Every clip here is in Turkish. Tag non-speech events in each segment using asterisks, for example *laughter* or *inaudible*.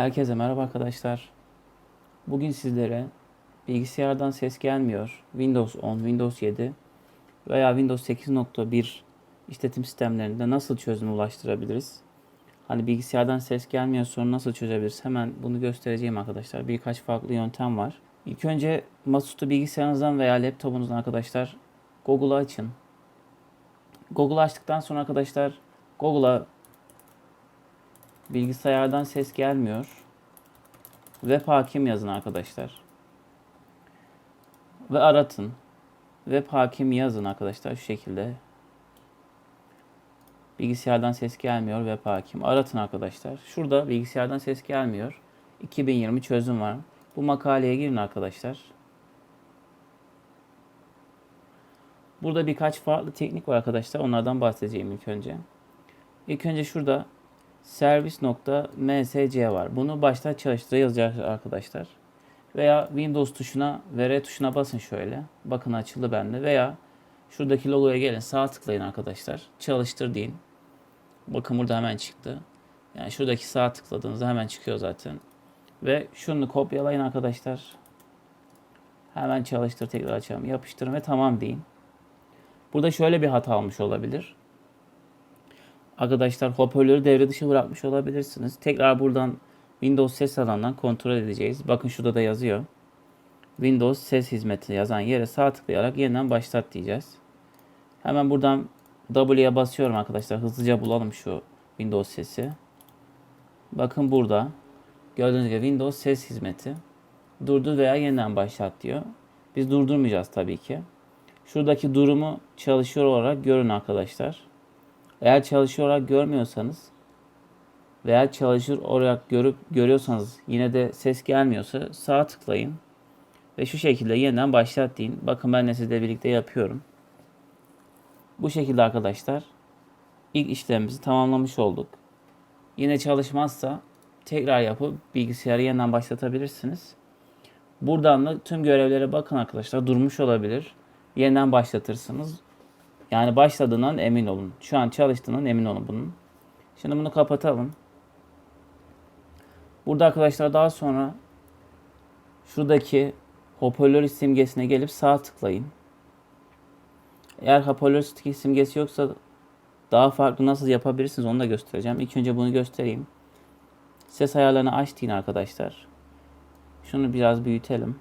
Herkese merhaba arkadaşlar. Bugün sizlere bilgisayardan ses gelmiyor. Windows 10, Windows 7 veya Windows 8.1 işletim sistemlerinde nasıl çözüm ulaştırabiliriz? Hani bilgisayardan ses gelmiyor sorunu nasıl çözebiliriz? Hemen bunu göstereceğim arkadaşlar. Birkaç farklı yöntem var. İlk önce masaüstü bilgisayarınızdan veya laptopunuzdan arkadaşlar Google'ı açın. Google'ı açtıktan sonra arkadaşlar Google'a Bilgisayardan ses gelmiyor. Web hakim yazın arkadaşlar. Ve aratın. Web hakim yazın arkadaşlar şu şekilde. Bilgisayardan ses gelmiyor web hakim. Aratın arkadaşlar. Şurada bilgisayardan ses gelmiyor. 2020 çözüm var. Bu makaleye girin arkadaşlar. Burada birkaç farklı teknik var arkadaşlar. Onlardan bahsedeceğim ilk önce. İlk önce şurada servis.msc var. Bunu başta çalıştır yazacağız arkadaşlar. Veya Windows tuşuna ve R tuşuna basın şöyle. Bakın açıldı bende. Veya şuradaki logoya gelin sağ tıklayın arkadaşlar. Çalıştır deyin. Bakın burada hemen çıktı. Yani şuradaki sağ tıkladığınızda hemen çıkıyor zaten. Ve şunu kopyalayın arkadaşlar. Hemen çalıştır tekrar açalım. Yapıştırın ve tamam deyin. Burada şöyle bir hata almış olabilir. Arkadaşlar hoparlörü devre dışı bırakmış olabilirsiniz. Tekrar buradan Windows ses alanından kontrol edeceğiz. Bakın şurada da yazıyor. Windows ses hizmeti yazan yere sağ tıklayarak yeniden başlat diyeceğiz. Hemen buradan W'ye basıyorum arkadaşlar. Hızlıca bulalım şu Windows sesi. Bakın burada. Gördüğünüz gibi Windows ses hizmeti. Durdur veya yeniden başlat diyor. Biz durdurmayacağız tabii ki. Şuradaki durumu çalışıyor olarak görün arkadaşlar. Eğer çalışıyor olarak görmüyorsanız veya çalışır olarak görüp görüyorsanız yine de ses gelmiyorsa sağ tıklayın ve şu şekilde yeniden başlat deyin. Bakın ben de sizle birlikte yapıyorum. Bu şekilde arkadaşlar ilk işlemimizi tamamlamış olduk. Yine çalışmazsa tekrar yapıp bilgisayarı yeniden başlatabilirsiniz. Buradan da tüm görevlere bakın arkadaşlar. Durmuş olabilir. Yeniden başlatırsınız. Yani başladığından emin olun. Şu an çalıştığından emin olun bunun. Şimdi bunu kapatalım. Burada arkadaşlar daha sonra şuradaki hoparlör simgesine gelip sağ tıklayın. Eğer hoparlör simgesi yoksa daha farklı nasıl yapabilirsiniz onu da göstereceğim. İlk önce bunu göstereyim. Ses ayarlarını aç deyin arkadaşlar. Şunu biraz büyütelim.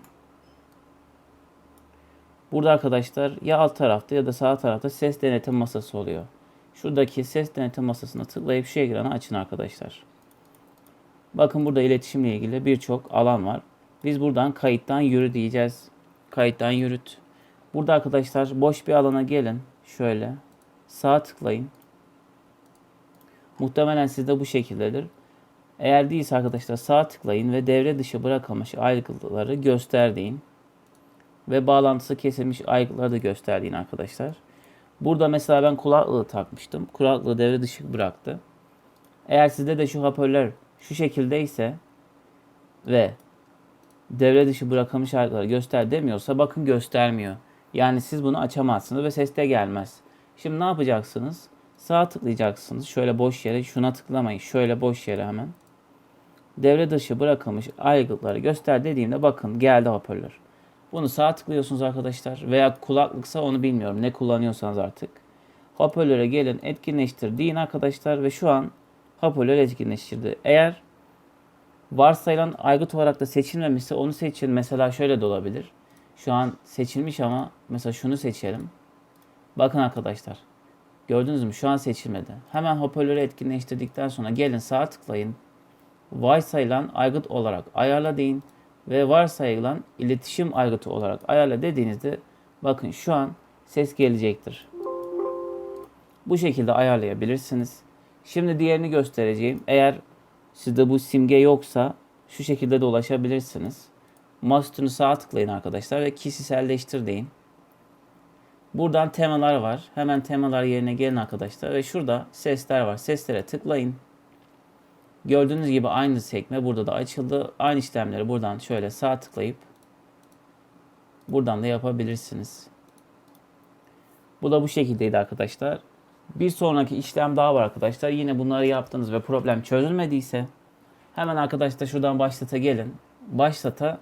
Burada arkadaşlar ya alt tarafta ya da sağ tarafta ses denetim masası oluyor. Şuradaki ses denetim masasına tıklayıp şu ekranı açın arkadaşlar. Bakın burada iletişimle ilgili birçok alan var. Biz buradan kayıttan yürü diyeceğiz. Kayıttan yürüt. Burada arkadaşlar boş bir alana gelin. Şöyle sağ tıklayın. Muhtemelen sizde bu şekildedir. Eğer değilse arkadaşlar sağ tıklayın ve devre dışı bırakılmış aygıtları göster deyin ve bağlantısı kesilmiş aygıtları da gösterdiğin arkadaşlar. Burada mesela ben kulaklığı takmıştım. Kulaklığı devre dışı bıraktı. Eğer sizde de şu hoparlör şu şekildeyse ve devre dışı bırakılmış aygıtları göster demiyorsa bakın göstermiyor. Yani siz bunu açamazsınız ve ses de gelmez. Şimdi ne yapacaksınız? Sağ tıklayacaksınız. Şöyle boş yere şuna tıklamayın. Şöyle boş yere hemen. Devre dışı bırakılmış aygıtları göster dediğimde bakın geldi hoparlör. Bunu sağ tıklıyorsunuz arkadaşlar veya kulaklıksa onu bilmiyorum ne kullanıyorsanız artık. Hoparlöre gelin etkinleştir deyin arkadaşlar ve şu an hoparlör etkinleştirdi. Eğer varsayılan aygıt olarak da seçilmemişse onu seçin. Mesela şöyle de olabilir. Şu an seçilmiş ama mesela şunu seçelim. Bakın arkadaşlar. Gördünüz mü? Şu an seçilmedi. Hemen hoparlörü etkinleştirdikten sonra gelin sağ tıklayın. Varsayılan aygıt olarak ayarla deyin ve varsayılan iletişim aygıtı olarak ayarla dediğinizde bakın şu an ses gelecektir. Bu şekilde ayarlayabilirsiniz. Şimdi diğerini göstereceğim. Eğer sizde bu simge yoksa şu şekilde de ulaşabilirsiniz. Mouse'unu sağa tıklayın arkadaşlar ve kişiselleştir deyin. Buradan temalar var. Hemen temalar yerine gelin arkadaşlar ve şurada sesler var. Seslere tıklayın. Gördüğünüz gibi aynı sekme burada da açıldı. Aynı işlemleri buradan şöyle sağ tıklayıp buradan da yapabilirsiniz. Bu da bu şekildeydi arkadaşlar. Bir sonraki işlem daha var arkadaşlar. Yine bunları yaptınız ve problem çözülmediyse Hemen arkadaşlar şuradan başlata gelin. Başlata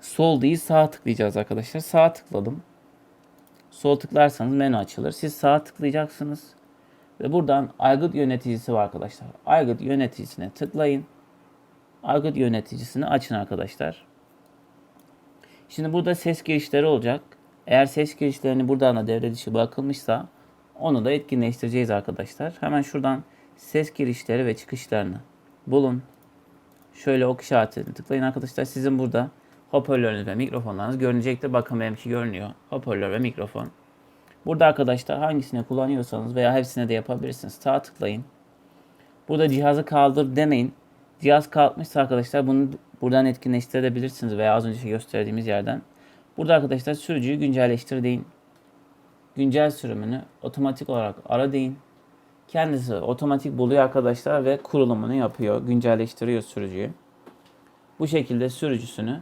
sol değil sağa tıklayacağız arkadaşlar. Sağa tıkladım. Sol tıklarsanız menü açılır. Siz sağa tıklayacaksınız. Ve buradan aygıt yöneticisi var arkadaşlar. Aygıt yöneticisine tıklayın. Aygıt yöneticisini açın arkadaşlar. Şimdi burada ses girişleri olacak. Eğer ses girişlerini buradan da devre dışı bırakılmışsa onu da etkinleştireceğiz arkadaşlar. Hemen şuradan ses girişleri ve çıkışlarını bulun. Şöyle ok işaretini tıklayın arkadaşlar. Sizin burada hoparlörünüz ve mikrofonlarınız görünecektir. Bakın benimki görünüyor. Hoparlör ve mikrofon. Burada arkadaşlar hangisini kullanıyorsanız veya hepsine de yapabilirsiniz. Sağ tıklayın. Burada cihazı kaldır demeyin. Cihaz kalkmışsa arkadaşlar bunu buradan etkinleştirebilirsiniz veya az önce gösterdiğimiz yerden. Burada arkadaşlar sürücüyü güncelleştir deyin. Güncel sürümünü otomatik olarak ara deyin. Kendisi otomatik buluyor arkadaşlar ve kurulumunu yapıyor. Güncelleştiriyor sürücüyü. Bu şekilde sürücüsünü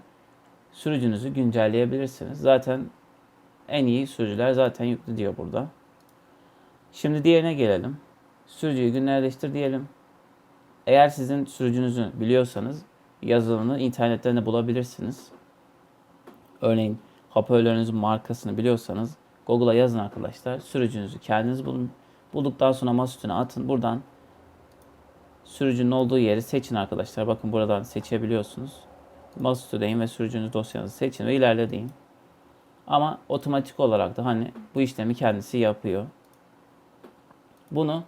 sürücünüzü güncelleyebilirsiniz. Zaten en iyi sürücüler zaten yüklü diyor burada. Şimdi diğerine gelelim. Sürücüyü güncelleştir diyelim. Eğer sizin sürücünüzü biliyorsanız yazılımını internetten de bulabilirsiniz. Örneğin hoparlörünüzün markasını biliyorsanız Google'a yazın arkadaşlar. Sürücünüzü kendiniz bulun. Bulduktan sonra masa atın. Buradan sürücünün olduğu yeri seçin arkadaşlar. Bakın buradan seçebiliyorsunuz. Masaüstü deyin ve sürücünüz dosyanızı seçin ve ilerle deyin. Ama otomatik olarak da hani bu işlemi kendisi yapıyor. Bunu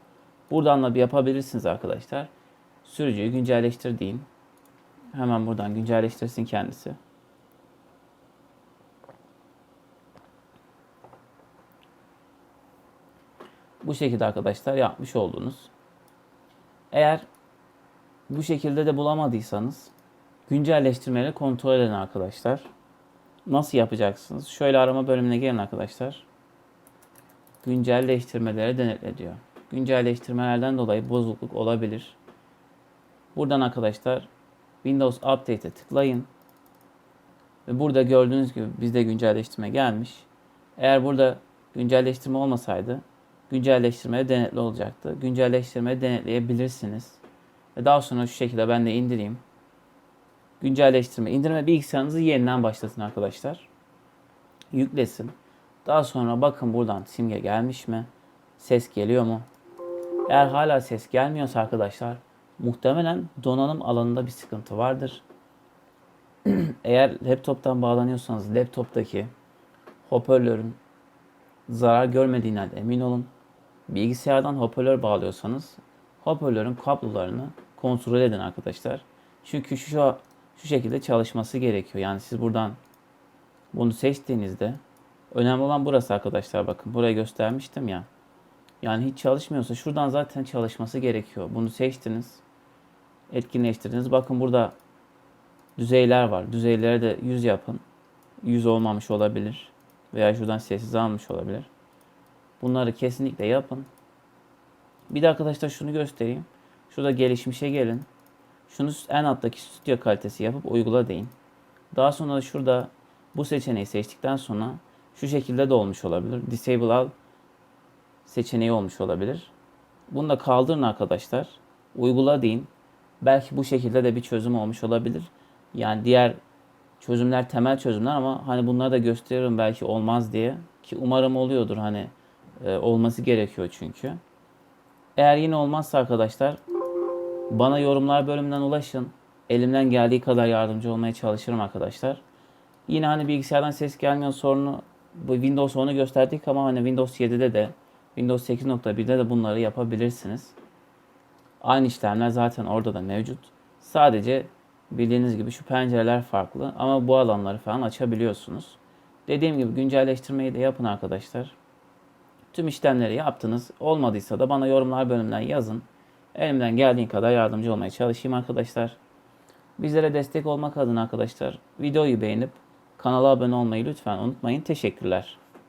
buradan da bir yapabilirsiniz arkadaşlar. Sürücüyü güncelleştir deyin. Hemen buradan güncelleştirsin kendisi. Bu şekilde arkadaşlar yapmış oldunuz. Eğer bu şekilde de bulamadıysanız güncelleştirmeleri kontrol edin arkadaşlar. Nasıl yapacaksınız? Şöyle arama bölümüne gelin arkadaşlar. Güncelleştirmeleri denetle diyor. Güncelleştirmelerden dolayı bozukluk olabilir. Buradan arkadaşlar Windows Update'e tıklayın. Ve burada gördüğünüz gibi bizde güncelleştirme gelmiş. Eğer burada güncelleştirme olmasaydı güncelleştirmeye denetli olacaktı. Güncelleştirmeyi denetleyebilirsiniz. Ve daha sonra şu şekilde ben de indireyim. Güncelleştirme. İndirme bilgisayarınızı yeniden başlatın arkadaşlar. Yüklesin. Daha sonra bakın buradan simge gelmiş mi? Ses geliyor mu? Eğer hala ses gelmiyorsa arkadaşlar muhtemelen donanım alanında bir sıkıntı vardır. *clears throat* Eğer laptoptan bağlanıyorsanız laptoptaki hoparlörün zarar görmediğinden emin olun. Bilgisayardan hoparlör bağlıyorsanız hoparlörün kablolarını kontrol edin arkadaşlar. Çünkü şu şu şekilde çalışması gerekiyor. Yani siz buradan bunu seçtiğinizde önemli olan burası arkadaşlar bakın. Burayı göstermiştim ya. Yani hiç çalışmıyorsa şuradan zaten çalışması gerekiyor. Bunu seçtiniz. Etkinleştirdiniz. Bakın burada düzeyler var. Düzeylere de 100 yapın. 100 olmamış olabilir. Veya şuradan sessiz almış olabilir. Bunları kesinlikle yapın. Bir de arkadaşlar şunu göstereyim. Şurada gelişmişe gelin. Şunu en alttaki stüdyo kalitesi yapıp uygula deyin. Daha sonra şurada bu seçeneği seçtikten sonra şu şekilde de olmuş olabilir. Disable al seçeneği olmuş olabilir. Bunu da kaldırın arkadaşlar. Uygula deyin. Belki bu şekilde de bir çözüm olmuş olabilir. Yani diğer çözümler temel çözümler ama hani bunları da gösteriyorum belki olmaz diye. Ki umarım oluyordur hani e, olması gerekiyor çünkü. Eğer yine olmazsa arkadaşlar bana yorumlar bölümünden ulaşın. Elimden geldiği kadar yardımcı olmaya çalışırım arkadaşlar. Yine hani bilgisayardan ses gelmiyor sorunu bu Windows 10'u gösterdik ama hani Windows 7'de de Windows 8.1'de de bunları yapabilirsiniz. Aynı işlemler zaten orada da mevcut. Sadece bildiğiniz gibi şu pencereler farklı ama bu alanları falan açabiliyorsunuz. Dediğim gibi güncelleştirmeyi de yapın arkadaşlar. Tüm işlemleri yaptınız. Olmadıysa da bana yorumlar bölümünden yazın. Elimden geldiği kadar yardımcı olmaya çalışayım arkadaşlar. Bizlere destek olmak adına arkadaşlar videoyu beğenip kanala abone olmayı lütfen unutmayın. Teşekkürler.